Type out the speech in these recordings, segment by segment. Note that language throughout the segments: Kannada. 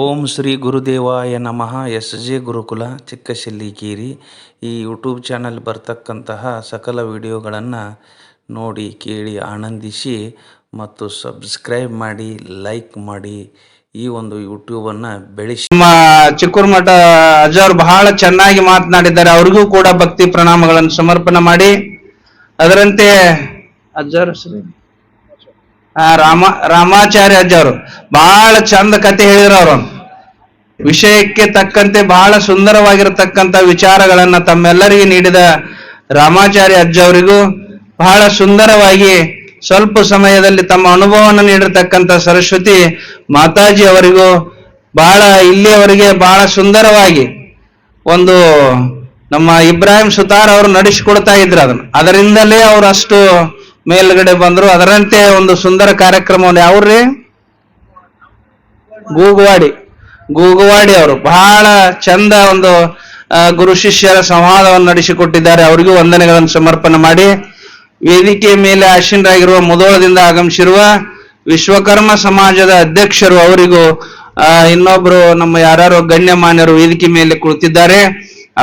ಓಂ ಶ್ರೀ ಗುರುದೇವಾಯ ನಮಃ. ಎಸ್ ಜೆ ಗುರುಕುಲ ಚಿಕ್ಕಶೆಲ್ಲಿಕೇರಿ ಈ ಯೂಟ್ಯೂಬ್ ಚಾನಲ್ ಬರ್ತಕ್ಕಂತಹ ಸಕಲ ವಿಡಿಯೋಗಳನ್ನು ನೋಡಿ ಕೇಳಿ ಆನಂದಿಸಿ ಮತ್ತು ಸಬ್ಸ್ಕ್ರೈಬ್ ಮಾಡಿ ಲೈಕ್ ಮಾಡಿ ಈ ಒಂದು ಯೂಟ್ಯೂಬನ್ನು ಬೆಳೆಸಿ. ನಮ್ಮ ಚಿಕ್ಕೂರು ಮಠ ಅಜ್ಜವ್ರು ಬಹಳ ಚೆನ್ನಾಗಿ ಮಾತನಾಡಿದ್ದಾರೆ. ಅವ್ರಿಗೂ ಕೂಡ ಭಕ್ತಿ ಪ್ರಣಾಮಗಳನ್ನು ಸಮರ್ಪಣೆ ಮಾಡಿ. ಅದರಂತೆ? ಆ, ರಾಮ ರಾಮಾಚಾರ್ಯ ಅಜ್ಜವರು ಬಹಳ ಚಂದ ಕತೆ ಹೇಳಿದ್ರು ಅವರು. ವಿಷಯಕ್ಕೆ ತಕ್ಕಂತೆ ಬಹಳ ಸುಂದರವಾಗಿರತಕ್ಕಂತ ವಿಚಾರಗಳನ್ನ ತಮ್ಮೆಲ್ಲರಿಗೆ ನೀಡಿದ ರಾಮಾಚಾರ್ಯ ಅಜ್ಜವರಿಗೂ ಬಹಳ ಸುಂದರವಾಗಿ ಸ್ವಲ್ಪ ಸಮಯದಲ್ಲಿ ತಮ್ಮ ಅನುಭವವನ್ನು ನೀಡಿರ್ತಕ್ಕಂಥ ಸರಸ್ವತಿ ಮಾತಾಜಿ ಅವರಿಗೂ ಬಹಳ ಇಲ್ಲಿಯವರೆಗೆ ಬಹಳ ಸುಂದರವಾಗಿ ಒಂದು ನಮ್ಮ ಇಬ್ರಾಹಿಂ ಸುತಾರ್ ಅವರು ನಡೆಸಿಕೊಡ್ತಾ ಇದ್ರು ಅದನ್ನು. ಅದರಿಂದಲೇ ಅವ್ರು ಅಷ್ಟು ಮೇಲ್ಗಡೆ ಬಂದ್ರು. ಅದರಂತೆ ಒಂದು ಸುಂದರ ಕಾರ್ಯಕ್ರಮವನ್ನು ಯಾವ್ರಿ? ಗೂಗುವಾಡಿ. ಗೂಗುವಾಡಿ ಅವರು ಬಹಳ ಚಂದ ಒಂದು ಗುರು ಶಿಷ್ಯರ ಸಂವಾದವನ್ನು ನಡೆಸಿಕೊಟ್ಟಿದ್ದಾರೆ. ಅವರಿಗೂ ವಂದನೆಗಳನ್ನು ಸಮರ್ಪಣೆ ಮಾಡಿ. ವೇದಿಕೆ ಮೇಲೆ ಆಶೀನರಾಗಿರುವ ಮುದೋಳದಿಂದ ಆಗಮಿಸಿರುವ ವಿಶ್ವಕರ್ಮ ಸಮಾಜದ ಅಧ್ಯಕ್ಷರು ಅವರಿಗೂ ಇನ್ನೊಬ್ರು ನಮ್ಮ ಯಾರು ಗಣ್ಯಮಾನ್ಯರು ವೇದಿಕೆ ಮೇಲೆ ಕುಳಿತಿದ್ದಾರೆ.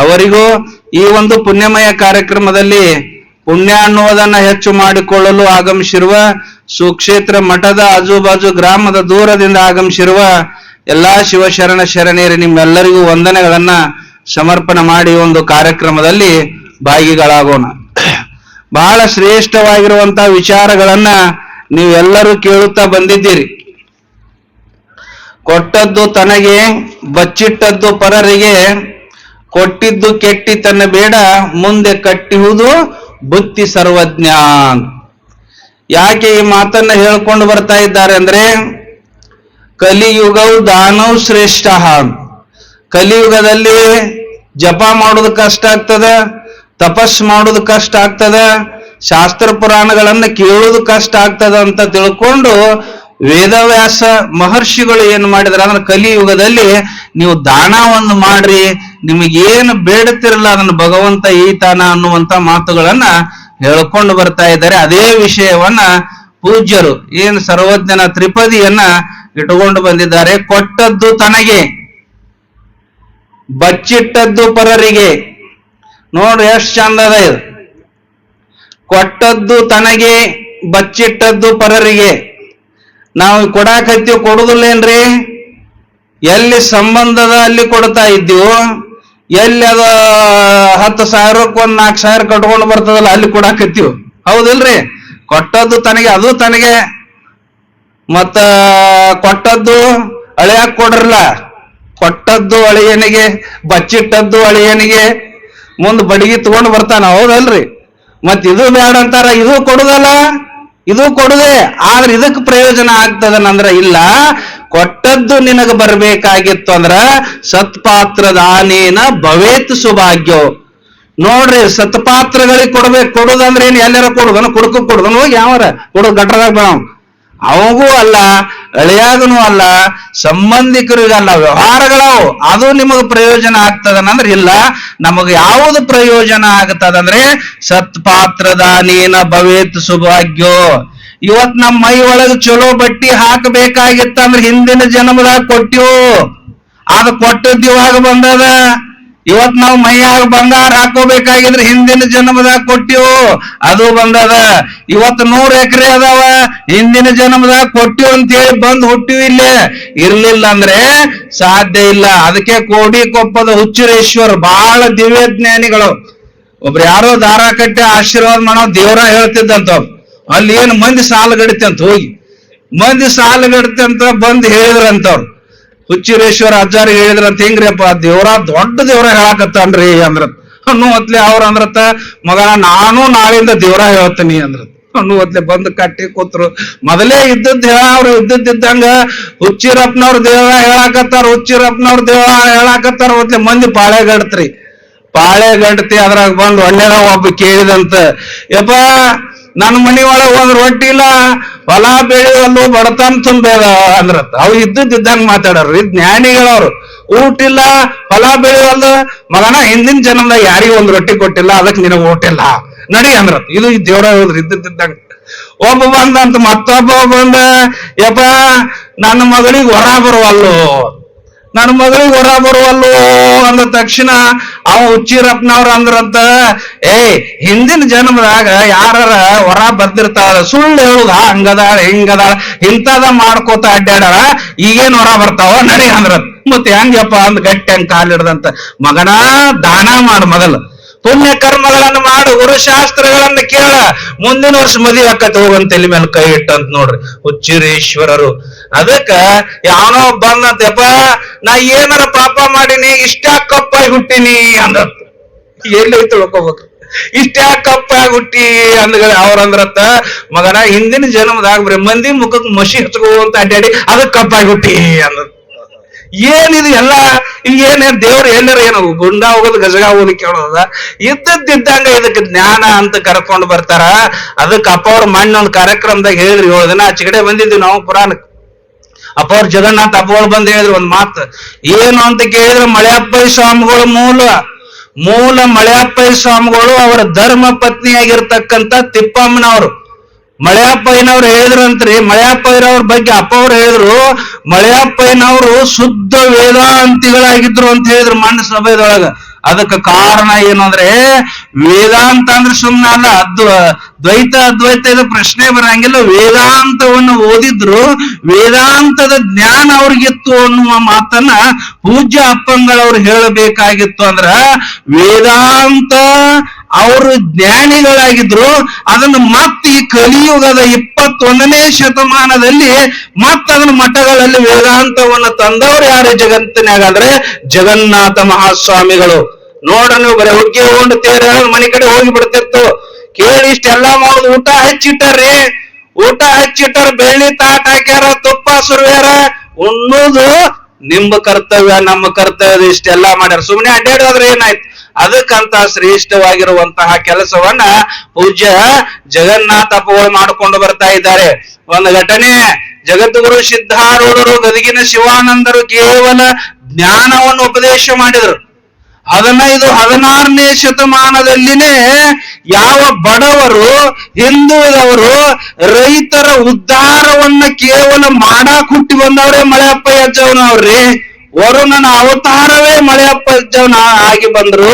ಅವರಿಗೂ ಈ ಒಂದು ಪುಣ್ಯಮಯ ಕಾರ್ಯಕ್ರಮದಲ್ಲಿ ಪುಣ್ಯ ಅನ್ನುವುದನ್ನ ಹೆಚ್ಚು ಮಾಡಿಕೊಳ್ಳಲು ಆಗಮಿಸಿರುವ ಸುಕ್ಷೇತ್ರ ಮಠದ ಆಜುಬಾಜು ಗ್ರಾಮದ ದೂರದಿಂದ ಆಗಮಿಸಿರುವ ಎಲ್ಲಾ ಶಿವಶರಣ ಶರಣೆಯರು, ನಿಮ್ಮೆಲ್ಲರಿಗೂ ವಂದನೆಗಳನ್ನ ಸಮರ್ಪಣೆ ಮಾಡಿ ಒಂದು ಕಾರ್ಯಕ್ರಮದಲ್ಲಿ ಭಾಗಿಗಳಾಗೋಣ. ಬಹಳ ಶ್ರೇಷ್ಠವಾಗಿರುವಂತಹ ವಿಚಾರಗಳನ್ನ ನೀವೆಲ್ಲರೂ ಕೇಳುತ್ತಾ ಬಂದಿದ್ದೀರಿ. ಕೊಟ್ಟದ್ದು ತನಗೆ, ಬಚ್ಚಿಟ್ಟದ್ದು ಪರರಿಗೆ, ಕೊಟ್ಟಿದ್ದು ಕೆಟ್ಟಿ ತನ್ನ ಬೇಡ, ಮುಂದೆ ಕಟ್ಟಿಹುದು ಬುತ್ತಿ ಸರ್ವಜ್ಞ. ಯಾಕೆ ಈ ಮಾತನ್ನ ಹೇಳ್ಕೊಂಡು ಬರ್ತಾ ಇದ್ದಾರೆ ಅಂದ್ರೆ, ಕಲಿಯುಗವು ದಾನವ್ ಶ್ರೇಷ್ಠ. ಕಲಿಯುಗದಲ್ಲಿ ಜಪ ಮಾಡೋದು ಕಷ್ಟ ಆಗ್ತದ ತಪಸ್ ಮಾಡೋದು ಕಷ್ಟ ಆಗ್ತದ, ಶಾಸ್ತ್ರ ಪುರಾಣಗಳನ್ನ ಕೇಳೋದು ಕಷ್ಟ ಆಗ್ತದ ಅಂತ ತಿಳ್ಕೊಂಡು ವೇದವ್ಯಾಸ ಮಹರ್ಷಿಗಳು ಏನು ಮಾಡಿದ್ರ ಅಂದ್ರೆ, ಕಲಿಯುಗದಲ್ಲಿ ನೀವು ದಾನವನ್ನು ಮಾಡ್ರಿ ನಿಮಗೇನು ಬೇಡುತ್ತಿರಲ್ಲ ಅದನ್ನು ಭಗವಂತ ಈತಾನ ಅನ್ನುವಂತ ಮಾತುಗಳನ್ನ ಹೇಳ್ಕೊಂಡು ಬರ್ತಾ ಇದ್ದಾರೆ. ಅದೇ ವಿಷಯವನ್ನ ಪೂಜ್ಯರು, ಏನು ಸರ್ವಜ್ಞನ ತ್ರಿಪದಿಯನ್ನ ಇಟ್ಟುಕೊಂಡು ಬಂದಿದ್ದಾರೆ. ಕೊಟ್ಟದ್ದು ತನಗೆ, ಬಚ್ಚಿಟ್ಟದ್ದು ಪರರಿಗೆ. ನೋಡ್ರಿ ಎಷ್ಟು ಚಂದ ಅದ ಇದು. ಕೊಟ್ಟದ್ದು ತನಗೆ, ಬಚ್ಚಿಟ್ಟದ್ದು ಪರರಿಗೆ. ನಾವು ಕೊಡಾಕತ್ತೀವಿ ಕೊಡುದಿಲ್ಲೇನ್ರಿ? ಎಲ್ಲಿ ಸಂಬಂಧದ ಅಲ್ಲಿ ಕೊಡ್ತಾ ಇದ್ದೀವೋ? ಎಲ್ಲಿ ಅದ ಹತ್ತು ಸಾವಿರಕ್ಕೆ ಒಂದ್ ನಾಲ್ಕು ಸಾವಿರ ಕಟ್ಕೊಂಡು ಬರ್ತದಲ್ಲ, ಅಲ್ಲಿ ಕೊಡಾಕತ್ತೀವಿ ಹೌದಿಲ್ರಿ? ಕೊಟ್ಟದ್ದು ತನಗೆ, ಅದು ತನಗೆ. ಮತ್ತ ಕೊಟ್ಟದ್ದು ಅಳಿಯಾಕ ಕೊಡ್ರಲ್ಲ. ಕೊಟ್ಟದ್ದು ಅಳಿಯನಿಗೆ ಬಚ್ಚಿಟ್ಟದ್ದು ಅಳಿಯನಿಗೆ ಮುಂದ್ ಬಡಗಿ ತಗೊಂಡು ಬರ್ತಾನ, ಹೌದಲ್ರಿ? ಮತ್ ಇದು ಬೇಡ ಅಂತಾರ, ಇದು ಕೊಡುದಲ್ಲ? ಇದು ಕೊಡುದೆ. ಆದ್ರೆ ಇದಕ್ಕೆ ಪ್ರಯೋಜನ ಆಗ್ತದನಂದ್ರ ಇಲ್ಲ. ಕೊಟ್ಟದ್ದು ನಿನಗ ಬರಬೇಕಾಗಿತ್ತು ಅಂದ್ರ ಸತ್ಪಾತ್ರ ದಾನೇನ ಭವೇತ್ ಸುಭಾಗ್ಯೋ. ನೋಡ್ರಿ ಸತ್ಪಾತ್ರಗಳಿಗೆ ಕೊಡ್ಬೇಕು, ಕೊಡುದಂದ್ರೆ ಏನ್ ಎಲ್ಲಾರ ಕೊಡುದನು ಕುಡುಕು ಕೊಡುದನು ಹೋಗಿ ಯಾವಾರ? ಕೊಡು, ಗಟ್ರದಾಗ ಬಾವ್ ಅವಗೂ ಅಲ್ಲ, ಅಳಿಯಾಗನೂ ಅಲ್ಲ, ಸಂಬಂಧಿಕರಿಗಲ್ಲ, ವ್ಯವಹಾರಗಳವು. ಅದು ನಿಮಗೆ ಪ್ರಯೋಜನ ಆಗ್ತದನಂದ್ರೆ ಇಲ್ಲ. ನಮಗೆ ಯಾವುದು ಪ್ರಯೋಜನ ಆಗ್ತದಂದ್ರೆ ಸತ್ಪಾತ್ರದಾನೇನ ಭವೇತ್ ಸುಭಾಗ್ಯೋ. ಇವತ್ ನಮ್ಮ ಮೈ ಒಳಗ್ ಚಲೋ ಬಟ್ಟಿ ಹಾಕಬೇಕಾಗಿತ್ತಂದ್ರೆ ಹಿಂದಿನ ಜನ್ಮದಾಗ ಕೊಟ್ಟಿವು. ಅದು ಕೊಟ್ಟದ್ ಇವಾಗ ಬಂದದ. ಇವತ್ ನಾವು ಮೈಯಾಗ ಬಂಗಾರ ಹಾಕೋಬೇಕಾಗಿದ್ರೆ ಹಿಂದಿನ ಜನ್ಮದಾಗ ಕೊಟ್ಟಿವು. ಅದು ಬಂದದ. ಇವತ್ತು ನೂರ್ ಎಕರೆ ಅದಾವ. ಹಿಂದಿನ ಜನ್ಮದಾಗ ಕೊಟ್ಟಿವು ಅಂತೇಳಿ ಬಂದ್ ಹುಟ್ಟಿವಿ ಇಲ್ಲೇ. ಇರ್ಲಿಲ್ಲ ಅಂದ್ರೆ ಸಾಧ್ಯ ಇಲ್ಲ. ಅದಕ್ಕೆ ಕೋಡಿ ಕೊಪ್ಪದ ಹುಚ್ಚುರೇಶ್ವರ್ ಬಹಳ ದಿವ್ಯ ಜ್ಞಾನಿಗಳು ಒಬ್ರು ಯಾರೋ ದಾರ ಕಟ್ಟಿ ಆಶೀರ್ವಾದ ಮಾಡೋ ದೇವರ ಹೇಳ್ತಿದ್ದಂತ. ಅಲ್ಲಿ ಏನು ಮಂದಿ ಸಾಲ ಗಡಿತೆ ಅಂತ ಹೋಗಿ. ಮಂದಿ ಸಾಲ ಗಡಿತೆ ಅಂತ ಬಂದು ಹೇಳಿದ್ರಂತವ್ರು. ಹುಚ್ಚಿರೇಶ್ವರ ಅಜ್ಜಾರಿ ಹೇಳಿದ್ರಂತ ಹೆಂಗ್ರಿಯಪ್ಪ ದೇವ್ರ ದೊಡ್ಡ ದೇವ್ರ ಹೇಳಾಕತ್ತಾನ್ರಿ ಅಂದ್ರ ಹಣ್ಣು ಹೊತ್ಲೆ ಅವ್ರ ಅಂದ್ರತ, ಮಗ, ನಾನು ನಾಳಿಂದ ದೇವ್ರ ಹೇಳ್ತೀನಿ ಅಂದ್ರ ಹಣ್ಣು ಹೊತ್ಲೆ ಬಂದು ಕಟ್ಟಿ ಕೂತ್ರು. ಮೊದಲೇ ಇದ್ದದ್ ಹೇಳವ್ರು ಇದ್ದದ್ದಿದ್ದಂಗ ಹುಚ್ಚಿರಪ್ಪನವ್ರ ದೇವ್ರ ಹೇಳಾಕತ್ತಾರ, ಹುಚ್ಚಿರಪ್ಪನವ್ರ ದೇವ್ರ ಹೇಳಾಕತ್ತಾರ, ಹೊತ್ಲೆ ಮಂದಿ ಪಾಳೆ ಗಡ್ತ್ರಿ. ಪಾಳೆ ಗಡ್ತಿ ಅದ್ರಾಗ ಬಂದು ಒಳ್ಳೆಯ ಒಬ್ಬ ಕೇಳಿದಂತ, ಯಪ್ಪ ನನ್ನ ಮನಿ ಒಳಗೆ ರೊಟ್ಟಿ ಇಲ್ಲ, ಹೊಲ ಬೆಳೆಯಲು ಬಡತನ ತುಂಬೇದ ಅಂದ್ರ ಅವ್ ಇದ್ದಿದ್ದಂಗೆ ಮಾತಾಡೋರು, ಇದು ಜ್ಞಾನಿಗಳವ್ರು. ಊಟ ಇಲ್ಲ, ಹೊಲ ಬೆಳೆಯಲ್ದ, ಮಗನ ಹಿಂದಿನ ಜನ್ಮದಾಗ ಯಾರಿಗೂ ಒಂದ್ ರೊಟ್ಟಿ ಕೊಟ್ಟಿಲ್ಲ ಅದಕ್ಕೆ ನಿನಗೆ ಊಟ ಇಲ್ಲ. ನಡಿ ಅಂದ್ರ ಇದು ದೇವ್ರ ಹೇಳಿದ್ರು, ಇದ್ದಿದ್ದಂಗ. ಒಬ್ಬ ಬಂದಂತ ಮತ್ತೊಬ್ಬ ಬಂದ, ಯಪ್ಪ, ನನ್ನ ಮಗಳಿಗೆ ಹೊರ ಬರುವಲ್ಲು. ನನ್ನ ಮಗಳಿಗೆ ಹೊರ ಬರುವಲ್ಲೋ ಅಂದ ತಕ್ಷಣ ಅವ ಹುಚ್ಚಿರಪ್ಪನವ್ರ ಅಂದ್ರಂತ ಏಯ್ ಹಿಂದಿನ ಜನ್ಮದಾಗ ಯಾರ ಹೊರ ಬರ್ದಿರ್ತಾಳ ಸುಳ್ಳು ಹೇಳುದ, ಹಂಗದಾಳ, ಹಿಂಗದಾಳ, ಇಂಥದ ಮಾಡ್ಕೋತ ಅಡ್ಡಾಡಾಳ ಈಗೇನ್ ಹೊರ ಬರ್ತಾವ? ನಡಿ ಅಂದ್ರ ಮತ್ತೆ ಹೆಂಗಪ್ಪ ಅಂದ್ ಗಟ್ಟಿ ಹಂಗ್ ಕಾಲಿಡ್ದಂತ ಮಗನ, ದಾನ ಮಾಡ ಮೊದಲು. ಪುಣ್ಯ ಕರ್ಮಗಳನ್ನು ಮಾಡು, ಗುರುಶಾಸ್ತ್ರಗಳನ್ನ ಕೇಳ. ಮುಂದಿನ ವರ್ಷ ಮದುವೆ ಆಕತ್ ಹೋಗಂತ ತಲೆ ಮೇಲೆ ಕೈ ಇಟ್ಟಂತ ನೋಡ್ರಿ. ಹುಚ್ಚಿರೇಶ್ವರರು. ಅದಕ್ಕ ಯಾವನೋ ಬಂದಂತೆಪ್ಪ ನಾ ಏನಾರ ಪಾಪ ಮಾಡಿನಿ, ಇಷ್ಟ ಕಪ್ಪಾಗಿ ಹುಟ್ಟಿನಿ ಅಂದ ಎಲ್ಲಿ ತಿಳ್ಕೊಬೇಕು? ಇಷ್ಟ ಕಪ್ಪಾಗಿ ಹುಟ್ಟಿ ಅಂದ್ಗಳ ಅವ್ರಂದ್ರತ್ತ ಮಗನ, ಹಿಂದಿನ ಜನ್ಮದಾಗ ಬ್ರಹ್ಮಂದಿ ಮಂದಿ ಮುಖಕ್ಕೆ ಮಸಿ ಹಚ್ಕೋಂತ ಅಡ್ಡಾಡಿ ಅದಕ್ಕೆ ಕಪ್ಪಾಗಿ ಹುಟ್ಟಿ ಅಂದ ಏನಿದು ಎಲ್ಲ? ಏನೇನ್ ದೇವ್ರು ಎಲ್ಲರ ಏನು ಗುಂಡ ಹೋಗೋದು, ಗಜಗ ಹೋಗೋದು ಕೇಳೋದ ಇದ್ದಿದ್ದಂಗ ಇದಕ್ಕೆ ಜ್ಞಾನ ಅಂತ ಕರ್ಕೊಂಡು ಬರ್ತಾರ. ಅದಕ್ಕೆ ಅಪ್ಪ ಅವ್ರ ಮಣ್ಣು ಒಂದು ಕಾರ್ಯಕ್ರಮದಾಗ ಹೇಳಿದ್ರಿ, ಏಳು ದಿನ ಆಚೆಗಡೆ ಬಂದಿದ್ವಿ ನಾವು ಪುರಾಣ ಅಪ್ಪ ಅವ್ರ ಜಗನ್ನಾಥ ಅಪ್ಪಗಳು ಬಂದು ಹೇಳಿದ್ರು ಒಂದ್ ಮಾತು. ಏನು ಅಂತ ಕೇಳಿದ್ರೆ ಮಳೆಯಪ್ಪ ಸ್ವಾಮಿಗಳು ಮೂಲ. ಮೂಲ ಮಳೆಯಪ್ಪ ಸ್ವಾಮಿಗಳು ಅವರ ಧರ್ಮ ಪತ್ನಿಯಾಗಿರ್ತಕ್ಕಂಥ ತಿಪ್ಪಮ್ಮನವರು. ಮಳೆಯಪ್ಪಯ್ಯನವ್ರು ಹೇಳಿದ್ರಂತ್ರಿ. ಮಳೆಯಪ್ಪಯ್ಯನವ್ರ ಬಗ್ಗೆ ಅಪ್ಪ ಅವ್ರು ಹೇಳಿದ್ರು, ಮಳೆಯಪ್ಪಯ್ಯನವರು ಶುದ್ಧ ವೇದಾಂತಿಗಳಾಗಿದ್ರು ಅಂತ ಹೇಳಿದ್ರು ಮಾನ್ಯ ಸಭೆದೊಳಗ. ಅದಕ್ಕೆ ಕಾರಣ ಏನು ವೇದಾಂತ ಅಂದ್ರೆ ಸುಮ್ಮನೆ ಅಲ್ಲ, ಅದ್ವ, ದ್ವೈತ ಅದ್ವೈತ ಇದು ಪ್ರಶ್ನೆ ಬರಂಗಿಲ್ಲ. ವೇದಾಂತವನ್ನು ಓದಿದ್ರು, ವೇದಾಂತದ ಜ್ಞಾನ ಅವ್ರಿಗಿತ್ತು ಅನ್ನುವ ಮಾತನ್ನ ಪೂಜ್ಯ ಅಪ್ಪಂಗಳವ್ರು ಹೇಳಬೇಕಾಗಿತ್ತು ಅಂದ್ರ, ವೇದಾಂತ ಅವರು ಜ್ಞಾನಿಗಳಾಗಿದ್ರು, ಅದನ್ನು ಮತ್ತೆ ಈ ಕಲಿಯುಗದ ಇಪ್ಪತ್ತೊಂದನೇ ಶತಮಾನದಲ್ಲಿ ಮತ್ತೆ ಅದನ್ನ ಮಠಗಳಲ್ಲಿ ವೇದಾಂತವನ್ನು ತಂದವರು ಯಾರು ಜಗತ್ತಿನಾಗಾದ್ರೆ ಜಗನ್ನಾಥ ಮಹಾಸ್ವಾಮಿಗಳು. ನೋಡನು ನೀವು ಬರೀ ಹುಗ್ಗಿ ಹೋಗೊಂಡು ತೇರ ಮನೆ ಕಡೆ ಹೋಗಿ ಬಿಡ್ತಿತ್ತು. ಕೇಳಿ ಇಷ್ಟೆಲ್ಲಾ ಮಾಡೋದು ಊಟ ಹಚ್ಚಿಟ್ಟಾರ್ರಿ? ಊಟ ಹಚ್ಚಿಟ್ಟಾರ ಬೆಳ್ಳಿ ತಾಟ ಹಾಕ್ಯಾರ, ತುಪ್ಪ ಸುರ್ವ್ಯಾರ? ಉಣ್ಣುದು ನಿಮ್ಮ ಕರ್ತವ್ಯ, ನಮ್ಮ ಕರ್ತವ್ಯ ಇಷ್ಟೆಲ್ಲಾ ಮಾಡ್ಯಾರ. ಸುಮ್ಮನೆ ಅಡ್ಡಾಡೋದ್ರೆ ಏನಾಯ್ತು? ಅದಕ್ಕಂತ ಶ್ರೇಷ್ಠವಾಗಿರುವಂತಹ ಕೆಲಸವನ್ನ ಪೂಜ್ಯ ಜಗನ್ನಾಥ ಅಪ್ಪಗಳು ಮಾಡಿಕೊಂಡು ಬರ್ತಾ ಇದ್ದಾರೆ. ಒಂದು ಘಟನೆ, ಜಗದ್ಗುರು ಸಿದ್ಧಾರೂಢರು ಗದಗಿನ ಶಿವಾನಂದರು ಕೇವಲ ಜ್ಞಾನವನ್ನು ಉಪದೇಶ ಮಾಡಿದರು. ಹದಿನೈದು ಹದಿನಾರನೇ ಶತಮಾನದಲ್ಲಿನೇ ಯಾವ ಬಡವರು, ಹಿಂದುಳಿದವರು ರೈತರ ಉದ್ಧಾರವನ್ನ ಕೇವಲ ಮಾಡಾಕ್ ಹುಟ್ಟಿ ಬಂದವರೇ ಮಳೆಯಪ್ಪ ಯಜ್ಜವನವ್ರಿ. ವರುಣನ ಅವತಾರವೇ ಮಳೆಯಪ್ಪ ಜನ ಆಗಿ ಬಂದ್ರು.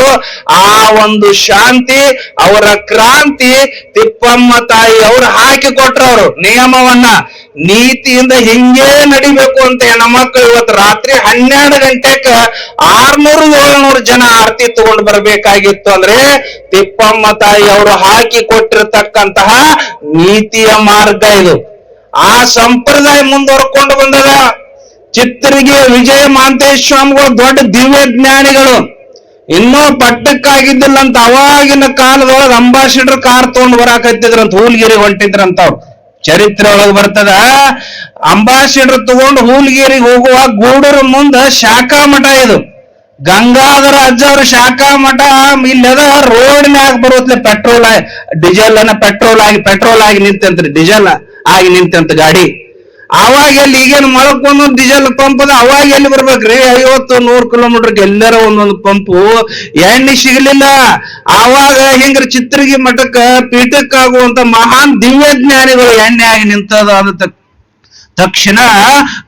ಆ ಒಂದು ಶಾಂತಿ, ಅವರ ಕ್ರಾಂತಿ ತಿಪ್ಪಮ್ಮ ತಾಯಿ ಅವ್ರು ಹಾಕಿ ಅವರು ನಿಯಮವನ್ನ. ನೀತಿಯಿಂದ ಹಿಂಗೇ ನಡಿಬೇಕು ಅಂತ ಹೆಣ್ಮಕ್ಳು ಇವತ್ತು ರಾತ್ರಿ ಹನ್ನೆರಡು ಗಂಟೆಕ ಆರ್ನೂರು, ಏಳ್ನೂರು ಜನ ಆರತಿ ತಗೊಂಡು ಬರ್ಬೇಕಾಗಿತ್ತು ಅಂದ್ರೆ ತಿಪ್ಪಮ್ಮ ತಾಯಿ ಅವರು ಹಾಕಿ ಕೊಟ್ಟಿರ್ತಕ್ಕಂತಹ ನೀತಿಯ ಮಾರ್ಗ ಇದು. ಆ ಸಂಪ್ರದಾಯ ಮುಂದುವರ್ಕೊಂಡು ಬಂದದ. ಚಿತ್ತರಿಗೆ ವಿಜಯ ಮಾಂತೇಶ ಸ್ವಾಮಿಗಳು ದೊಡ್ಡ ದಿವ್ಯ ಜ್ಞಾನಿಗಳು ಇನ್ನೂ ಪಟ್ಟಕ್ಕಾಗಿದ್ದಿಲ್ಲ ಅಂತ ಅವಾಗಿನ ಕಾಲದೊಳಗೆ ಅಂಬಾಸಿಡರ್ ಕಾರ್ ತಗೊಂಡ್ ಬರಾಕತ್ತಿದ್ರಂತ ಹೂಲ್ಗಿರಿ ಹೊಂಟಿದ್ರಂತ ಅವ್ರು. ಚರಿತ್ರೆ ಒಳಗೆ ಬರ್ತದ, ಅಂಬಾಸಿಡರ್ ತಗೊಂಡು ಹೂಲ್ಗಿರಿಗೆ ಹೋಗುವ ಗೂಡರ ಮುಂದ ಶಾಖಾ ಮಠ ಇದು. ಗಂಗಾಧರ ಅಜ್ಜವ್ರ ಶಾಖಾ ಮಠ ಇಲ್ಲದ ರೋಡ್ನ್ಯಾಗ ಬರುತ್ತಲೆ ಪೆಟ್ರೋಲ್ ಡೀಸೆಲ್ ಅನ್ನ ಪೆಟ್ರೋಲ್ ಆಗಿ ಪೆಟ್ರೋಲ್ ಆಗಿ ನಿಂತಂತ್ರಿ ಡೀಸೆಲ್ ಆಗಿ ನಿಂತಂತ ಗಾಡಿ. ಅವಾಗ ಎಲ್ಲಿ ಈಗೇನು ಮೊಳಕೊಂದು ಡೀಸೆಲ್ ಪಂಪ್ ಅದ, ಅವಾಗ ಎಲ್ಲಿ ಬರ್ಬೇಕ್ರಿ? ಐವತ್ತು, ನೂರು ಕಿಲೋಮೀಟರ್ ಎಲ್ಲರ ಒಂದೊಂದು ಪಂಪು ಎಣ್ಣೆ ಸಿಗಲಿಲ್ಲ. ಆವಾಗ ಹೆಂಗ್ರ ಚಿತ್ರಗಿ ಮಠಕ್ಕ ಪೀಠಕ್ಕಾಗುವಂತ ಮಹಾನ್ ದಿವ್ಯ ಜ್ಞಾನಿಗಳು ಎಣ್ಣೆ ಆಗಿ ನಿಂತದ ಅಂದ ತಕ್- ತಕ್ಷಣ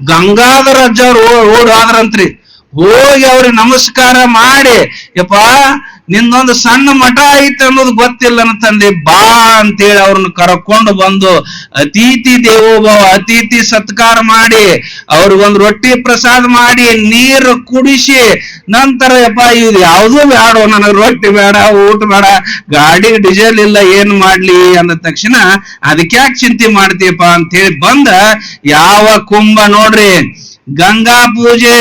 ಗಂಗಾಧರ ಅಜ್ಜವ್ರು ಓಡಾದ್ರಂತ್ರಿ. ಹೋಗಿ ಅವ್ರಿಗೆ ನಮಸ್ಕಾರ ಮಾಡಿ, ಯಪ್ಪ ನಿಂದೊಂದು ಸಣ್ಣ ಮಠ ಐತೆ ಅನ್ನೋದು ಗೊತ್ತಿಲ್ಲ ತಂದೆ. ಬಾ ಅಂತೇಳಿ ಅವ್ರನ್ನ ಕರ್ಕೊಂಡು ಬಂದು ಅತಿಥಿ ದೇವೋಭವ, ಅತಿಥಿ ಸತ್ಕಾರ ಮಾಡಿ ಅವ್ರಿಗೊಂದು ರೊಟ್ಟಿ ಪ್ರಸಾದ ಮಾಡಿ, ನೀರು ಕುಡಿಸಿ, ನಂತರ ಯಪ್ಪ, ಇದು ಯಾವುದೂ ಬೇಡ, ನನಗೆ ರೊಟ್ಟಿ ಬೇಡ, ಊಟ ಬೇಡ, ಗಾಡಿ ಡೀಸೆಲ್ ಇಲ್ಲ, ಏನ್ ಮಾಡ್ಲಿ ಅಂದ ತಕ್ಷಣ ಅದಕ್ಕೆ ಯಾಕೆ ಚಿಂತೆ ಮಾಡ್ತೀಯಪ್ಪ ಅಂತ ಹೇಳಿ ಬಂದ ಯಾವ ಕುಂಭ ನೋಡ್ರಿ. ಗಂಗಾ ಪೂಜೆ,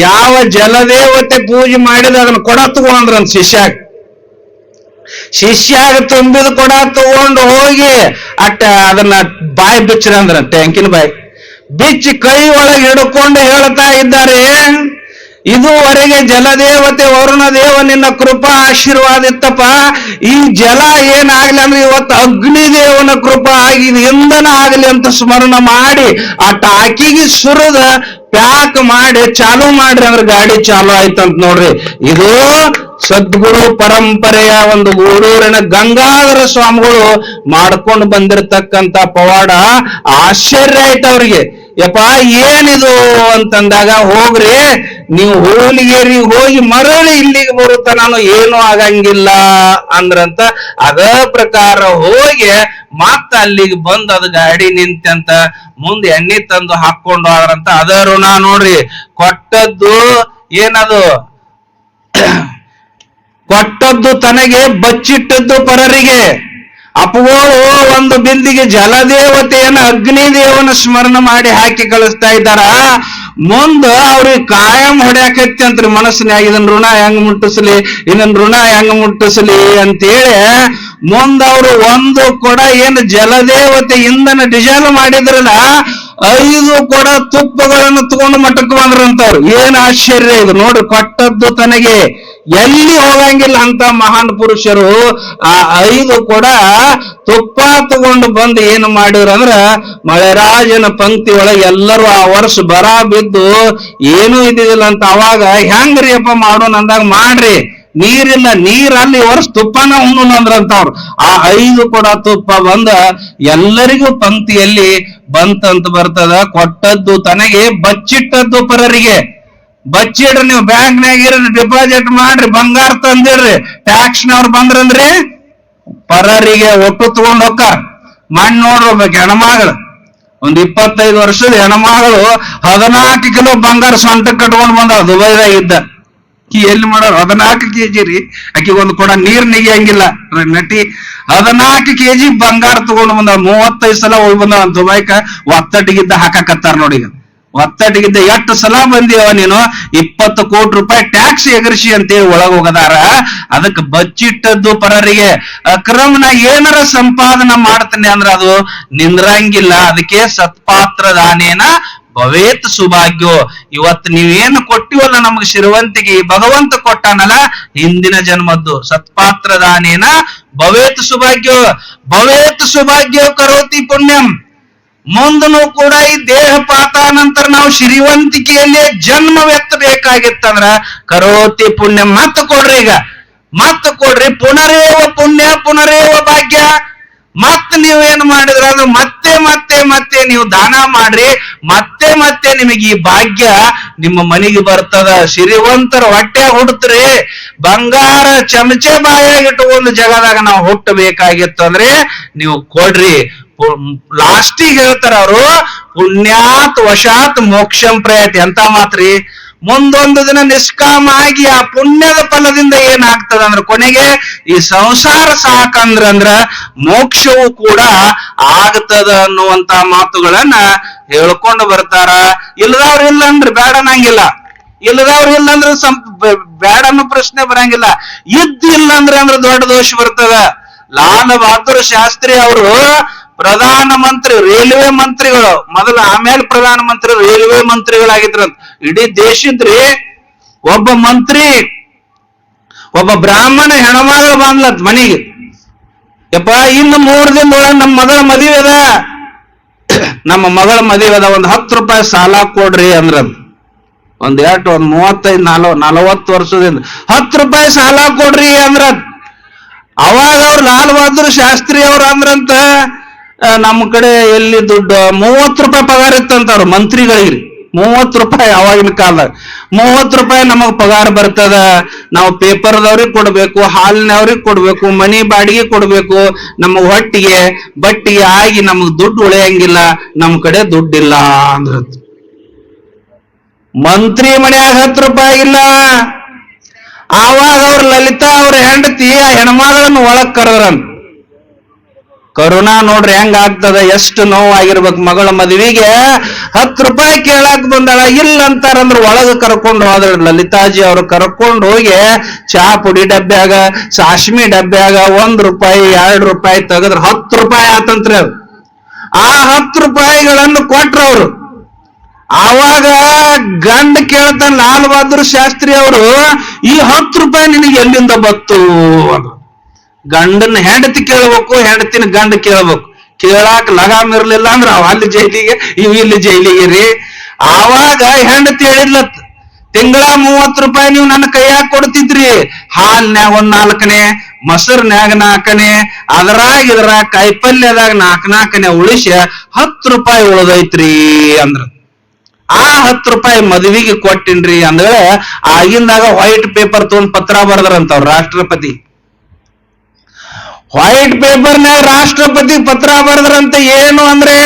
ಯಾವ ಜಲದೇವತೆ ಪೂಜೆ ಮಾಡಿದ ಅದನ್ನ ಕೊಡ ತಗೊಂಡ್ರಂತ ಶಿಷ್ಯಾಗ. ಶಿಷ್ಯಾಗ ತುಂಬಿದ ಕೊಡ ತಗೊಂಡು ಹೋಗಿ ಅಟ್ಟ ಅದನ್ನ ಬಾಯಿ ಬಿಚ್ಚಿರಂದ್ರ ಟ್ಯಾಂಕಿನ ಬಾಯಿ. ಬಿಚ್ಚಿ ಕೈ ಒಳಗೆ ಹಿಡ್ಕೊಂಡು ಹೇಳ್ತಾ ಇದ್ದಾರೆ ಇದುವರೆಗೆ ಜಲದೇವತೆ ವರುಣ ದೇವ ನಿನ್ನ ಕೃಪಾ ಆಶೀರ್ವಾದ ಇತ್ತಪ್ಪ ಈ ಜಲ ಏನಾಗ್ಲಿ ಅಂದ್ರೆ ಇವತ್ತು ಅಗ್ನಿ ದೇವನ ಕೃಪಾ ಆಗಿ ಇದು ಇಂಧನ ಆಗಲಿ ಅಂತ ಸ್ಮರಣ ಮಾಡಿ, ಆ ಟಾಕಿಗೆ ಸುರದ ಪ್ಯಾಕ್ ಮಾಡಿ, ಚಾಲು ಮಾಡ್ರಿ ಅಂದ್ರೆ ಗಾಡಿ ಚಾಲು ಆಯ್ತಂತ ನೋಡ್ರಿ. ಇದು ಸದ್ಗುರು ಪರಂಪರೆಯ ಒಂದು ಗೂಡೂರಿನ ಗಂಗಾಧರ ಸ್ವಾಮಿಗಳು ಮಾಡ್ಕೊಂಡು ಬಂದಿರತಕ್ಕಂತ ಪವಾಡ ಆಶ್ಚರ್ಯ ಆಯ್ತು ಅವ್ರಿಗೆ. ಯಪ್ಪ, ಏನಿದು ಅಂತಂದಾಗ ಹೋಗ್ರಿ, ನೀವು ಹೋಲಿಗೇರಿ ಹೋಗಿ ಮರಳಿ ಇಲ್ಲಿಗೆ ಬರುತ್ತ ನಾನು ಏನು ಆಗಂಗಿಲ್ಲ ಅಂದ್ರಂತ ಅದ ಪ್ರಕಾರ ಹೋಗಿ ಮತ್ತ ಅಲ್ಲಿಗೆ ಬಂದು ಅದು ಗಾಡಿ ನಿಂತಂತ ಮುಂದೆ ಎಣ್ಣೆ ತಂದು ಹಾಕೊಂಡು ಹೋದ್ರಂತ ಅದ ಋಣ ನೋಡ್ರಿ, ಕೊಟ್ಟದ್ದು ಏನದು? ಕೊಟ್ಟದ್ದು ತನಗೆ ಬಚ್ಚಿಟ್ಟದ್ದು ಪರರಿಗೆ. ಅಪಗೋಳು ಒಂದು ಬಿಂದಿಗೆ ಜಲದೇವತೆಯನ್ನು ಅಗ್ನಿದೇವನ ಸ್ಮರಣ ಮಾಡಿ ಹಾಕಿ ಕಳಿಸ್ತಾ ಇದ್ದಾರ. ಮುಂದ ಅವ್ರಿಗೆ ಕಾಯಂ ಹೊಡ್ಯಾಕೈತಿ ಅಂತ್ರಿ ಮನಸ್ಸಿನಾಗ ಇದನ್ ಋಣ ಹೆಂಗ್ ಮುಟ್ಟಿಸ್ಲಿ ಇದನ್ ಋಣ ಹೆಂಗ್ ಮುಟ್ಟಿಸ್ಲಿ ಅಂತೇಳಿ ಮುಂದ ಅವರು ಒಂದು ಕೊಡ ಏನು ಜಲದೇವತೆ ಇಂಧನ ಡಿಸೈನ್ ಮಾಡಿದ್ರಲ್ಲ ಐದು ಕೊಡ ತುಪ್ಪಗಳನ್ನು ತಗೊಂಡು ಮಠಕ್ಕೆ ಬಂದ್ರಂತವ್ರು ಏನ್ ಆಶ್ಚರ್ಯ ಇದು? ನೋಡ್ರಿ, ಕೊಟ್ಟದ್ದು ತನಗೆ ಎಲ್ಲಿ ಹೋಗಂಗಿಲ್ಲ ಅಂತ ಮಹಾನ್ ಪುರುಷರು ಆ ಐದು ಕೊಡ ತುಪ್ಪ ತಗೊಂಡು ಬಂದು ಏನು ಮಾಡಿದ್ರು ಅಂದ್ರ ಮಳೆರಾಜನ ಪಂಕ್ತಿ ಒಳಗೆ ಎಲ್ಲರೂ ಆ ವರ್ಷ ಬರ ಬಿದ್ದು ಏನೂ ಇದ್ದಿದ್ದಿಲ್ಲ ಅಂತ ಅವಾಗ ಹೆಂಗ್ರಿ ಅಪ್ಪ ಮಾಡೋಣ ಅಂದಾಗ ಮಾಡ್ರಿ. ನೀರಿಲ್ಲ, ನೀರಲ್ಲಿ ವರ್ಷ ತುಪ್ಪನ ಉಣ್ಣು ಅಂದ್ರಂತವ್ರು. ಆ ಐದು ಕೊಡ ತುಪ್ಪ ಬಂದ ಎಲ್ಲರಿಗೂ ಪಂಕ್ತಿಯಲ್ಲಿ ಬಂತಂತ ಬರ್ತದ, ಕೊಟ್ಟದ್ದು ತನಗೆ ಬಚ್ಚಿಟ್ಟದ್ದು ಪರರಿಗೆ. ಬಚ್ಚಿಡ್ರಿ ನೀವು ಬ್ಯಾಂಕ್ನಾಗ ಇರ್ರಿ, ಡಿಪಾಸಿಟ್ ಮಾಡ್ರಿ, ಬಂಗಾರ ತಂದಿರ್ರಿ ಟ್ಯಾಕ್ಸ್ನವ್ರು ಬಂದ್ರಂದ್ರಿ ಪರರಿಗೆ ಒಟ್ಟು ತಗೊಂಡ್ ಹೋಗ್ತಾರ ಮಣ್ಣು ನೋಡ್ಬೇಕು ಹೆಣ್ಮಗಳು. ಒಂದ್ ಇಪ್ಪತ್ತೈದು ವರ್ಷದ ಹೆಣ್ಮಗಳು ಹದಿನಾಲ್ಕು ಕಿಲೋ ಬಂಗಾರ ಸ್ವಂತ ಕಟ್ಕೊಂಡ್ ಬಂದ ದುಬೈದಾಗ ಇದ್ದ. ಆಕಿ ಎಲ್ಲಿ ಮಾಡೋರು ಹದಿನಾಲ್ಕು ಕೆಜಿ ರೀ. ಆಕಿ ಒಂದು ಕೊಡ ನೀರ್ ನೆಗಿಯಂಗಿಲ್ಲ. ನಟಿ, ಹದಿನಾಲ್ಕು ಕೆಜಿ ಬಂಗಾರ ತಗೊಂಡು ಬಂದ, ಮೂವತ್ತೈದು ಸಲ ಹೋಗಿ ಬಂದ ದುಬೈಕ ಒತ್ತಟಿಗಿದ್ದ ಹಾಕಕತ್ತಾರ ನೋಡಿ ಒತ್ತಟಿಗಿದ್ದ ಎಷ್ಟು ಸಲ ಬಂದಿವ ನೀನು? ಇಪ್ಪತ್ತು ಕೋಟಿ ರೂಪಾಯಿ ಟ್ಯಾಕ್ಸ್ ಎಗರಿಸಿ ಅಂತೇಳಿ ಒಳಗ ಹೋಗದಾರ. ಅದಕ್ಕೆ ಬಚ್ಚಿಟ್ಟದ್ದು ಪರರಿಗೆ. ಅಕ್ರಮನ ಏನಾರ ಸಂಪಾದನೆ ಮಾಡ್ತಾನೆ ಅಂದ್ರ ಅದು ನಿಂದ್ರಂಗಿಲ್ಲ. ಅದಕ್ಕೆ ಸತ್ಪಾತ್ರ ದಾನೇನ ಭವೇತ್ ಸುಭಾಗ್ಯೋ. ಇವತ್ತು ನೀವೇನು ಕೊಟ್ಟಿವಲ್ಲ ನಮಗೆ ಶಿರವಂತಿಗೆ? ಭಗವಂತ ಕೊಟ್ಟಾನಲ್ಲ, ಹಿಂದಿನ ಜನ್ಮದ್ದು. ಸತ್ಪಾತ್ರದಾನೇನ? ಭವೇತ್ ಸುಭಾಗ್ಯೋ. ಭವೇತ್ ಸುಭಾಗ್ಯೋ ಕರೋತಿ ಪುಣ್ಯಂ. ಮುಂದನು ಕೂಡ ಈ ದೇಹ ಪಾತ ನಂತರ ನಾವು ಶ್ರೀವಂತಿಕೆಯಲ್ಲೇ ಜನ್ಮವೆತ್ತಬೇಕಾಗಿತ್ತಂದ್ರ ಕರೋತಿ ಪುಣ್ಯ. ಮತ್ತ ಕೊಡ್ರಿ ಈಗ. ಮತ್ತ ಕೊಡ್ರಿ. ಪುನರೇವ ಪುಣ್ಯ, ಪುನರೇವ ಭಾಗ್ಯ. ಮತ್ ನೀವೇನ್ ಮಾಡಿದ್ರ? ಅಂದ್ರೆ ಮತ್ತೆ ಮತ್ತೆ ಮತ್ತೆ ನೀವು ದಾನ ಮಾಡ್ರಿ. ಮತ್ತೆ ಮತ್ತೆ ನಿಮಗೆ ಈ ಭಾಗ್ಯ ನಿಮ್ಮ ಮನೆಗೆ ಬರ್ತದ. ಸಿರಿವಂತರ ಹೊಟ್ಟೆ ಹುಡ್ತ್ರಿ ಬಂಗಾರ ಚಮಚೆ ಬಾಯಾಗಿಟ್ಟು ಒಂದು ಜಗದಾಗ ನಾವು ಹುಟ್ಟಬೇಕಾಗಿತ್ತು ಅಂದ್ರೆ ನೀವು ಕೊಡ್ರಿ. ಲಾಸ್ಟಿಗೆ ಹೇಳ್ತಾರ ಅವರು, ಪುಣ್ಯಾತ್ ವಶಾತ್ ಮೋಕ್ಷಂ ಪ್ರಯತ್ ಅಂತ ಮಾತ್ರಿ? ಮುಂದೊಂದು ದಿನ ನಿಷ್ಕಾಮ ಆಗಿ ಆ ಪುಣ್ಯದ ಫಲದಿಂದ ಏನಾಗ್ತದ ಅಂದ್ರೆ ಕೊನೆಗೆ ಈ ಸಂಸಾರ ಸಾಕಂದ್ರ ಅಂದ್ರ ಮೋಕ್ಷವು ಕೂಡ ಆಗ್ತದ ಅನ್ನುವಂತ ಮಾತುಗಳನ್ನ ಹೇಳ್ಕೊಂಡು ಬರ್ತಾರ. ಇಲ್ಲದವ್ರು ಇಲ್ಲ ಅಂದ್ರೆ ಬೇಡ ನಂಗಿಲ್ಲ ಇಲ್ಲದವ್ರು ಇಲ್ಲ ಅಂದ್ರೆ ಬೇಡ ಅನ್ನೋ ಪ್ರಶ್ನೆ ಬರಂಗಿಲ್ಲ. ಇದ್ದಿಲ್ಲ ಅಂದ್ರೆ ಅಂದ್ರೆ ದೊಡ್ಡ ದೋಷ ಬರ್ತದ. ಲಾಲ ಬಹದ್ದೂರ್ ಶಾಸ್ತ್ರಿ ಅವರು ಪ್ರಧಾನ ಮಂತ್ರಿ ರೈಲ್ವೆ ಮಂತ್ರಿಗಳು, ಮೊದಲು ಆಮೇಲೆ ಪ್ರಧಾನ ಮಂತ್ರಿ ರೈಲ್ವೆ ಮಂತ್ರಿಗಳಾಗಿದ್ರಂತ. ಇಡೀ ದೇಶದ್ರಿ ಒಬ್ಬ ಮಂತ್ರಿ, ಒಬ್ಬ ಬ್ರಾಹ್ಮಣ ಹೆಣ್ಮಗಳು ಬಂದ್ಲತ್ ಮನೆಗೆ. ಯಪ್ಪ, ಇನ್ನು ಮೂರ್ ದಿನದೊಳಗೆ ನಮ್ಮ ಮಗಳ ಮದುವೆ ಅದ. ನಮ್ಮ ಮಗಳ ಮದುವೆ ಅದ. ಒಂದ್ ಹತ್ತು ರೂಪಾಯಿ ಸಾಲ ಕೊಡ್ರಿ ಅಂದ್ರ ಒಂದ್ ಎರಡು, ಒಂದ್ ಮೂವತ್ತೈದು, ನಾಲ್ವ, ನಲವತ್ತು ವರ್ಷದಿಂದ. ಹತ್ತು ರೂಪಾಯಿ ಸಾಲ ಕೊಡ್ರಿ ಅಂದ್ರ ಅವಾಗ ಅವ್ರು ಲಾಲ್ ಬಹದ್ದೂರ್ ಶಾಸ್ತ್ರಿ ಅವ್ರ ಅಂದ್ರಂತ ನಮ್ಮ ಕಡೆ ಎಲ್ಲಿ ದುಡ್ಡು, ಮೂವತ್ತು ರೂಪಾಯಿ ಪಗಾರ ಇತ್ತಂತ ಅವ್ರು ಮಂತ್ರಿಗಳಿಗೆ ಮೂವತ್ತು ರೂಪಾಯಿ ಅವಾಗಿನ ಕಾಲದಾಗ. ಮೂವತ್ತು ರೂಪಾಯಿ ನಮಗ್ ಪಗಾರ ಬರ್ತದ. ನಾವು ಪೇಪರ್ದವ್ರಿಗೆ ಕೊಡ್ಬೇಕು ಹಾಲಿನವ್ರಿಗೆ ಕೊಡ್ಬೇಕು, ಮನಿ ಬಾಡಿಗೆ ಕೊಡ್ಬೇಕು. ನಮ್ಮ ಹೊಟ್ಟಿಗೆ ಬಟ್ಟಿಗೆ ಆಗಿ ನಮಗ್ ದುಡ್ಡು ಉಳಿಯಂಗಿಲ್ಲ. ನಮ್ ಕಡೆ ದುಡ್ಡಿಲ್ಲ ಅಂದ್ರದ್ ಮಂತ್ರಿ ಮನ್ಯಾಗ ಹತ್ತು ರೂಪಾಯಿ ಇಲ್ಲ. ಆವಾಗ ಅವ್ರ ಲಲಿತಾ ಅವ್ರ ಹೆಂಡತಿ ಆ ಹೆಣ್ಮಗಳನ್ನ ಒಳಗ್ ಕರೆದ್ರಂತ. ಕರುಣಾ ನೋಡ್ರಿ ಹೆಂಗ ಆಗ್ತದ? ಎಷ್ಟು ನೋವಾಗಿರ್ಬೇಕು ಮಗಳ ಮದುವಿಗೆ. ಹತ್ತು ರೂಪಾಯಿ ಕೇಳಾಕ್ ಬಂದಾಳ, ಇಲ್ಲ ಅಂತಾರಂದ್ರ ಒಳಗ ಕರ್ಕೊಂಡು ಹೋದ್ರ ಲಲಿತಾಜಿ ಅವ್ರು ಕರ್ಕೊಂಡು ಹೋಗಿ ಚಾ ಪುಡಿ ಡಬ್ಬ್ಯಾಗ, ಸಾಶ್ಮಿ ಡಬ್ಬ್ಯಾಗ ಒಂದ್ ರೂಪಾಯಿ, ಎರಡ್ ರೂಪಾಯಿ ತೆಗದ್ರ ಹತ್ತು ರೂಪಾಯಿ ಆತಂತ್ರಿ ಅವ್ರು ಆ ಹತ್ತು ರೂಪಾಯಿಗಳನ್ನು ಕೊಟ್ರ ಅವ್ರು. ಆವಾಗ ಗಂಡ ಕೇಳ್ತಾನ, ಲಾಲ್ ಬಹದ್ದೂರ್ ಶಾಸ್ತ್ರಿ ಅವರು, ಈ ಹತ್ತು ರೂಪಾಯಿ ನಿನಗೆ ಎಲ್ಲಿಂದ ಬತ್ತು ಅಂದ್ರು. ಗಂಡನ ಹೆಂಡತಿ ಕೇಳ್ಬೇಕು, ಹೆಂಡತಿನ ಗಂಡ ಕೇಳ್ಬೇಕು. ಕೇಳಾಕ ಲಗಾಮ್ ಇರ್ಲಿಲ್ಲ ಅಂದ್ರೆ ಅವ ಅಲ್ಲಿ ಜೈಲಿಗೆ, ಇವ್ ಇಲ್ಲಿ ಜೈಲಿಗೆ ರೀ. ಆವಾಗ ಹೆಂಡತಿ ಹೇಳಿದ್ಲತ್ ತಿಂಗಳ ಮೂವತ್ ರೂಪಾಯಿ ನೀವು ನನ್ನ ಕೈಯಾಗ ಕೊಡ್ತಿದ್ರಿ. ಹಾಲ್ನ್ಯಾಗ ಒಂದ್ ನಾಲ್ಕನೇ, ಮೊಸರ್ನ್ಯಾಗ ನಾಲ್ಕನೆ ಅದ್ರಾಗ ಇದ್ರಾಗ ಕಾಯಿಪಲ್ಯದಾಗ ನಾಲ್ಕ ನಾಲ್ಕನೆ ಉಳಿಸಿ ಹತ್ತು ರೂಪಾಯಿ ಉಳದೈತ್ರಿ ಅಂದ್ರ. ಆ ಹತ್ತು ರೂಪಾಯಿ ಮದುವಿಗೆ ಕೊಟ್ಟಿನ್ರಿ ಅಂದ್ರೆ ಆಗಿಂದಾಗ ವೈಟ್ ಪೇಪರ್ ತಗೊಂಡ್ ಪತ್ರ ಬರ್ದ್ರಂತವ್ರ ರಾಷ್ಟ್ರಪತಿ. ವೈಟ್ ಪೇಪರ್ನಾಗ ರಾಷ್ಟ್ರಪತಿ ಪತ್ರ ಬರೆದ್ರಂತ ಏನು ಅಂದ್ರೆ,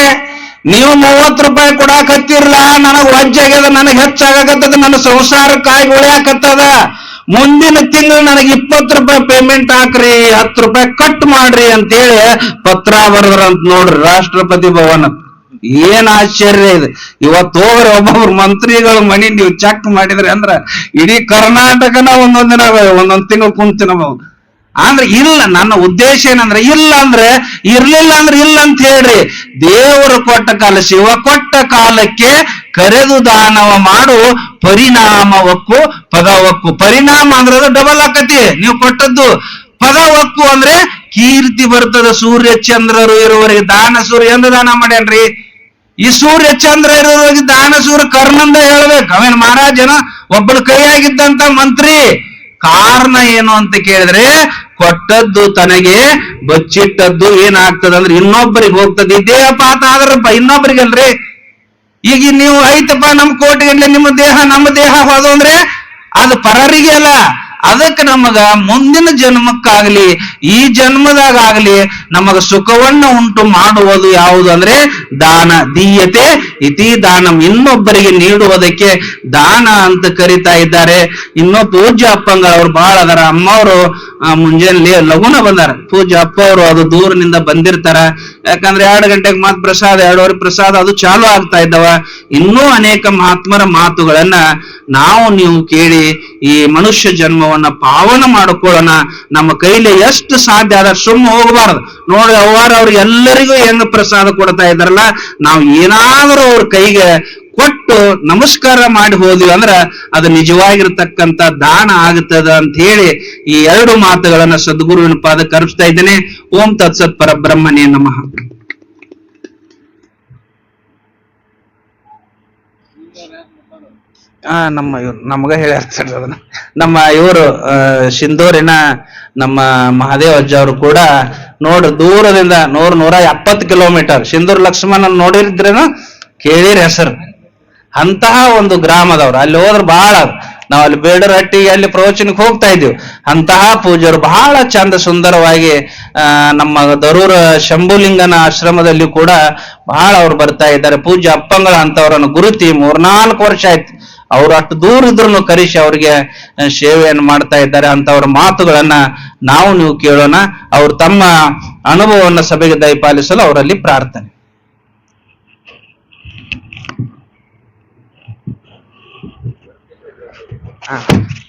ನೀವು ಮೂವತ್ತು ರೂಪಾಯಿ ಕೊಡಾಕತ್ತಿರ್ಲ ನನಗ್ ವಜ್ಜಾಗ್ಯದ ನನಗ್ ಹೆಚ್ಚಾಗಕತ್ತದ ನನ್ನ ಸಂಸಾರ ಕಾಯಿ ಉಳಿಯಾಕತ್ತದ. ಮುಂದಿನ ತಿಂಗಳು ನನಗೆ ಇಪ್ಪತ್ತು ರೂಪಾಯಿ ಪೇಮೆಂಟ್ ಹಾಕ್ರಿ, ಹತ್ತು ರೂಪಾಯಿ ಕಟ್ ಮಾಡ್ರಿ ಅಂತೇಳಿ ಪತ್ರ ಬರ್ದ್ರಂತ ನೋಡ್ರಿ ರಾಷ್ಟ್ರಪತಿ ಭವನ. ಏನ್ ಆಶ್ಚರ್ಯ ಇದೆ. ಇವತ್ತು ಹೋಗ್ರಿ ಒಬ್ಬೊಬ್ರು ಮಂತ್ರಿಗಳು ಮನಿ ನೀವು ಚೆಕ್ ಮಾಡಿದ್ರಿ ಅಂದ್ರ, ಇಡೀ ಕರ್ನಾಟಕನ ಒಂದೊಂದಿನ ದಿನ ಒಂದೊಂದ್ ತಿಂಗಳು ಕುಂತಿನಬಹುದು ಅಂದ್ರೆ ಇಲ್ಲ, ನನ್ನ ಉದ್ದೇಶ ಏನಂದ್ರೆ ಇಲ್ಲ ಅಂದ್ರೆ ಇರ್ಲಿಲ್ಲ ಅಂದ್ರೆ ಇಲ್ಲ ಅಂತ ಹೇಳ್ರಿ. ದೇವರು ಕೊಟ್ಟ ಕಾಲ, ಶಿವ ಕೊಟ್ಟ ಕಾಲಕ್ಕೆ ಕರೆದು ದಾನವ ಮಾಡು, ಪರಿಣಾಮವಕ್ಕು, ಪದವಕ್ಕು. ಪರಿಣಾಮ ಅಂದ್ರೆ ಅದು ಡಬಲ್ ಆಕತಿ, ನೀವು ಕೊಟ್ಟದ್ದು. ಪದವಕ್ಕು ಅಂದ್ರೆ ಕೀರ್ತಿ ಬರ್ತದ, ಸೂರ್ಯ ಚಂದ್ರರು ಇರುವವರಿಗೆ ದಾನ ಸೂರ್ಯ ಎಂದು ದಾನ ಮಾಡ್ಯಾನ್ರಿ. ಈ ಸೂರ್ಯ ಚಂದ್ರ ಇರೋದ್ರಿಗೆ ದಾನ ಸೂರ್ಯ ಕರ್ಣಂದ ಹೇಳ್ಬೇಕು. ಅವೇನ್ ಮಹಾರಾಜನ ಕೈ ಕೈಯಾಗಿದ್ದಂತ ಮಂತ್ರಿ. ಕಾರಣ ಏನು ಅಂತ ಕೇಳಿದ್ರೆ ಕೊಟ್ಟದ್ದು ತನಗೆ ಬಚ್ಚಿಟ್ಟದ್ದು ಏನಾಗ್ತದ ಅಂದ್ರೆ ಇನ್ನೊಬ್ಬರಿಗೆ ಹೋಗ್ತದೆ. ಇದೇ ಪಾತ ಆದ್ರಪ್ಪ ಇನ್ನೊಬ್ಬರಿಗಲ್ರಿ? ಈಗ ನೀವು ಐತಪ್ಪ, ನಮ್ ಕೋಟಿಗೆ ನಿಮ್ಮ ದೇಹ, ನಮ್ಮ ದೇಹ ಹೋದು ಅಂದ್ರೆ ಅದು ಪರರಿಗೆ ಅಲ್ಲ. ಅದಕ್ಕೆ ನಮಗ ಮುಂದಿನ ಜನ್ಮಕ್ಕಾಗ್ಲಿ, ಈ ಜನ್ಮದಾಗ ಆಗ್ಲಿ ನಮಗ ಸುಖವನ್ನ ಉಂಟು ಮಾಡುವುದು ಯಾವುದು ಅಂದ್ರೆ ದಾನ, ದೀಯತೆ, ಇತಿ ದಾನ. ಇನ್ನೊಬ್ಬರಿಗೆ ನೀಡುವುದಕ್ಕೆ ದಾನ ಅಂತ ಕರಿತಾ ಇದ್ದಾರೆ. ಇನ್ನೂ ಪೂಜ್ಯ ಅಪ್ಪಂಗ ಅವ್ರು ಬಹಳ ಅದರ ಅಮ್ಮವರು ಮುಂಜಾನೆ ಲಘುನ ಬಂದಾರ. ಪೂಜ ಅಪ್ಪ ಅವರು ಅದು ದೂರನಿಂದ ಬಂದಿರ್ತಾರ. ಯಾಕಂದ್ರೆ ಎರಡು ಗಂಟೆಗೆ ಮಾತ್ ಪ್ರಸಾದ, ಎರಡೂವರೆ ಪ್ರಸಾದ ಅದು ಚಾಲು ಆಗ್ತಾ ಇದ್ದವ. ಇನ್ನೂ ಅನೇಕ ಮಹಾತ್ಮರ ಮಾತುಗಳನ್ನ ನಾವು ನೀವು ಕೇಳಿ ಈ ಮನುಷ್ಯ ಜನ್ಮವನ್ನ ಪಾವನ ಮಾಡಿಕೊಳ್ಳೋಣ. ನಮ್ಮ ಕೈಲಿ ಎಷ್ಟು ಸಾಧ್ಯ ಆದ ಸುಮ್ಮ ಹೋಗಬಾರದು. ನೋಡಿ ಅವ್ವಾರ ಅವ್ರು ಎಲ್ಲರಿಗೂ ಹೆಂಗ ಪ್ರಸಾದ ಕೊಡ್ತಾ ಇದ್ದಾರಲ್ಲ, ನಾವು ಏನಾದರೂ ಅವ್ರ ಕೈಗೆ ಕೊಟ್ಟು ನಮಸ್ಕಾರ ಮಾಡಿ ಹೋದ್ವಿ ಅಂದ್ರ ಅದು ನಿಜವಾಗಿರ್ತಕ್ಕಂತ ದಾನ ಆಗುತ್ತದ ಅಂತ ಹೇಳಿ ಈ ಎರಡು ಮಾತುಗಳನ್ನ ಸದ್ಗುರುವಿನ ಪಾದ ಅರ್ಪಿಸ್ತಾ ಇದ್ದೇನೆ. ಓಂ ತತ್ಸತ್ ಪರಬ್ರಹ್ಮನೇ ನಮಃ. ಆ, ನಮ್ಮ ಇವ್ರು, ನಮ್ಗ ಹೇಳ್ಯಾರ ಅದನ್ನ. ನಮ್ಮ ಇವರು ಸಿಂಧೂರಿನ ನಮ್ಮ ಮಹಾದೇವ ಅಜ್ಜ ಅವರು ಕೂಡ ನೋಡು ದೂರದಿಂದ ನೂರ್ ನೂರ ಎಪ್ಪತ್ತು ಕಿಲೋಮೀಟರ್. ಸಿಂಧೂರ್ ಲಕ್ಷ್ಮಣ ನೋಡಿದ್ರೇನು ಕೇಳಿರಿ ಹೆಸರು. ಅಂತಹ ಒಂದು ಗ್ರಾಮದವ್ರು. ಅಲ್ಲಿ ಹೋದ್ರೆ ಬಹಳ ನಾವು ಅಲ್ಲಿ ಬೇಡರಹಟ್ಟಿ ಅಲ್ಲಿ ಪ್ರವಚನಕ್ಕೆ ಹೋಗ್ತಾ ಇದ್ದೀವಿ. ಅಂತಹ ಪೂಜರು ಬಹಳ ಚಂದ ಸುಂದರವಾಗಿ ನಮ್ಮ ದರೂರ ಶಂಭುಲಿಂಗನ ಆಶ್ರಮದಲ್ಲಿ ಕೂಡ ಬಹಳ ಅವ್ರು ಬರ್ತಾ ಇದ್ದಾರೆ. ಪೂಜ್ಯ ಅಪ್ಪಂಗಳ ಅಂತವರನ್ನು ಗುರುತಿ ಮೂರ್ನಾಲ್ಕು ವರ್ಷ ಆಯ್ತು. ಅವ್ರು ಅಷ್ಟು ದೂರ ಇದ್ರು ಕರೆಸಿ ಅವ್ರಿಗೆ ಸೇವೆಯನ್ನು ಮಾಡ್ತಾ ಇದ್ದಾರೆ ಅಂತವ್ರ ಮಾತುಗಳನ್ನ ನಾವು ನೀವು ಕೇಳೋಣ. ಅವ್ರು ತಮ್ಮ ಅನುಭವವನ್ನು ಸಭೆಗೆ ದಯಪಾಲಿಸಲು ಅವರಲ್ಲಿ ಪ್ರಾರ್ಥನೆ. 啊。